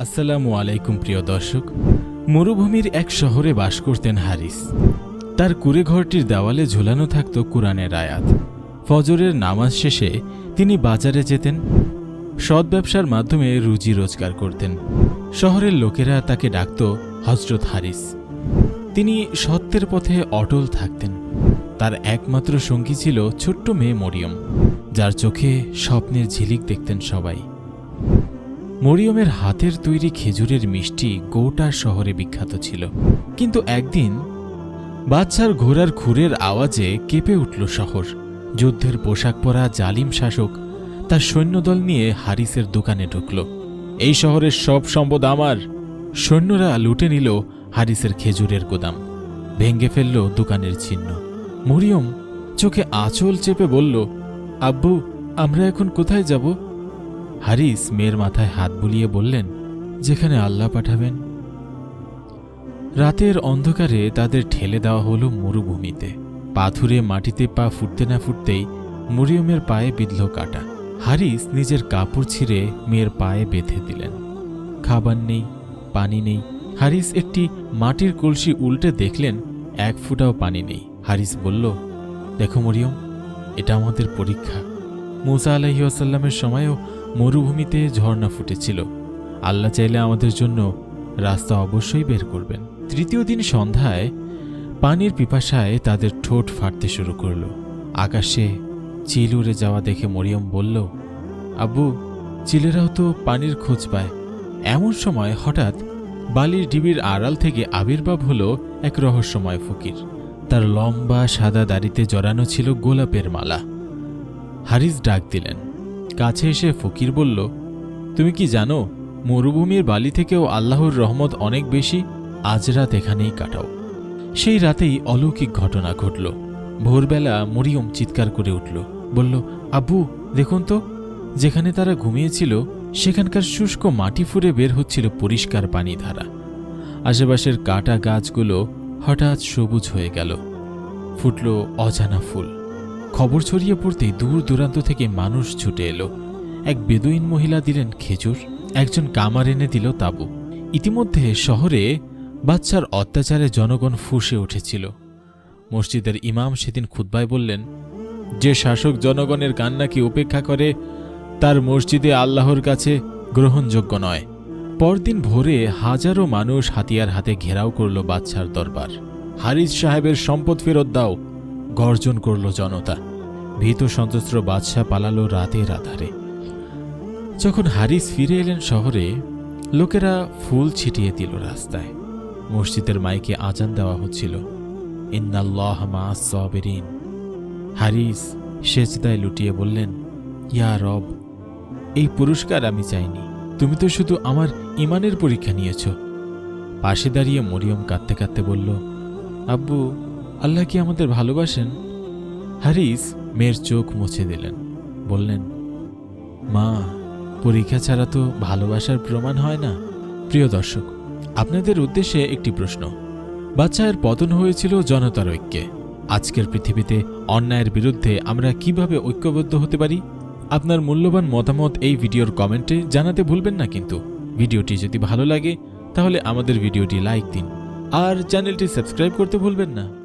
আসসালামু আলাইকুম, প্রিয় দর্শক। মরুভূমির এক শহরে বাস করতেন হারিস। তার কুড়ে ঘরটির দেওয়ালে ঝুলানো থাকত কোরআনের আয়াত। ফজরের নামাজ শেষে তিনি বাজারে যেতেন, সৎ ব্যবসার মাধ্যমে রুজি রোজগার করতেন। শহরের লোকেরা তাকে ডাকত হজরত হারিস। তিনি সত্যের পথে অটল থাকতেন। তার একমাত্র সঙ্গী ছিল ছোট্ট মেয়ে মরিয়ম, যার চোখে স্বপ্নের ঝিলিক দেখতেন সবাই। মরিয়মের হাতের তৈরি খেজুরের মিষ্টি গোটা শহরে বিখ্যাত ছিল। কিন্তু একদিন বাচ্চার ঘোড়ার খুরের আওয়াজে কেঁপে উঠল শহর। যুদ্ধের পোশাক পরা জালিম শাসক তার সৈন্যদল নিয়ে হারিসের দোকানে ঢুকল। এই শহরের সব সম্পদ আমার। সৈন্যরা লুটে নিল হারিসের খেজুরের গোদাম। ভেঙ্গে ফেলল দোকানের চিহ্ন। মরিয়ম চোখে আঁচল চেপে বলল, আব্বু, আমরা এখন কোথায় যাব? হারিস মেয়ের মাথায় হাত বুলিয়ে বললেন, যেখানে আল্লাহ পাঠাবেন। রাতের অন্ধকারে তাদের ঠেলে দেওয়া হলো মরুভূমিতে। পাথুরে মাটিতে পা ফুটতে না ফুটতেই মরিয়মের পায়ে বিঁধল কাটা। হারিস নিজের কাপড় ছিঁড়ে মেয়ের পায়ে বেঁধে দিলেন। খাবার নেই, পানি নেই। হারিস একটি মাটির কলসি উল্টে দেখলেন, এক ফুটাও পানি নেই। হারিস বলল, দেখো মরিয়ম, এটা আমাদের পরীক্ষা। মুসা আলাহিউসাল্লামের সময়ও মরুভূমিতে ঝর্ণা ফুটেছিল। আল্লাহ চাইলে আমাদের জন্য রাস্তা অবশ্যই বের করবেন। তৃতীয় দিন সন্ধ্যায় পানির পিপাসায় তাদের ঠোঁট ফাটতে শুরু করল। আকাশে চিল উড়ে যাওয়া দেখে মরিয়ম বলল, আব্বু, চিলেরাও তো পানির খোঁজ পায়। এমন সময় হঠাৎ বালির ডিবির আড়াল থেকে আবির্ভাব হলো এক রহস্যময় ফকির। তার লম্বা সাদা দাড়িতে জড়ানো ছিল গোলাপের মালা। হারিস ডাক দিলেন। কাছে এসে ফকির বলল, তুমি কি জানো, মরুভূমির বালি থেকেও আল্লাহর রহমত অনেক বেশি? আজ রাত এখানেই কাটাও। সেই রাতেই অলৌকিক ঘটনা ঘটল। ভোরবেলা মরিয়ম চিৎকার করে উঠল, বলল, আব্বু, দেখুন তো, যেখানে তারা ঘুমিয়েছিল, সেখানকার শুষ্ক মাটি ফুরে বের হচ্ছিল পরিষ্কার পানি ধারা। আশেপাশের কাটা গাছগুলো হঠাৎ সবুজ হয়ে গেল, ফুটল অজানা ফুল। খবর ছড়িয়ে পড়তেই দূর দূরান্ত থেকে মানুষ ছুটে এলো। এক বেদুইন মহিলা দিলেন খেজুর, একজন কামার এনে দিল তাবু। ইতিমধ্যে শহরে বাচ্চার অত্যাচারে জনগণ ফুঁসে উঠেছিল। মসজিদের ইমাম সেদিন খুদ্বায় বললেন, যে শাসক জনগণের কান্নাকে উপেক্ষা করে, তার মসজিদে আল্লাহর কাছে গ্রহণযোগ্য নয়। পরদিন ভোরে হাজারো মানুষ হাতিয়ার হাতে ঘেরাও করল বাচ্চার দরবার। হারিস সাহেবের সম্পদ ফেরত দাও গর্জন করল জনতা। ভীত সন্ত্রস্ত বাদশাহ পালালো রাতের আধারে। যখন হারিস ফিরে এলেন শহরে, লোকেরা ফুল ছিটিয়ে দিল রাস্তায়। মসজিদের মাইকে আজান দেওয়া হচ্ছিল। ইন্নাল্লাহ সবেরিন। হারিস সেজদায় লুটিয়ে বললেন, ইয়া রব, এই পুরস্কার আমি চাইনি। তুমি তো শুধু আমার ইমানের পরীক্ষা নিয়েছ। পাশে দাঁড়িয়ে মরিয়ম কাঁদতে কাঁদতে বলল, আব্বু আল্লাহ কি আমাদের ভালোবাসেন? হারিস মেয়ের চোখ মুছে দিলেন। বললেন, মা, পরীক্ষা ছাড়া তো ভালোবাসার প্রমাণ হয় না। প্রিয় দর্শক, আপনাদের উদ্দেশ্যে একটি প্রশ্ন। বাচ্চায়ের পতন হয়েছিল জনতার ঐক্যে। আজকের পৃথিবীতে অন্যায়ের বিরুদ্ধে আমরা কীভাবে ঐক্যবদ্ধ হতে পারি? আপনার মূল্যবান মতামত এই ভিডিওর কমেন্টে জানাতে ভুলবেন না কিন্তু। ভিডিওটি যদি ভালো লাগে, তাহলে আমাদের ভিডিওটি লাইক দিন। আর চ্যানেলটি সাবস্ক্রাইব করতে ভুলবেন না।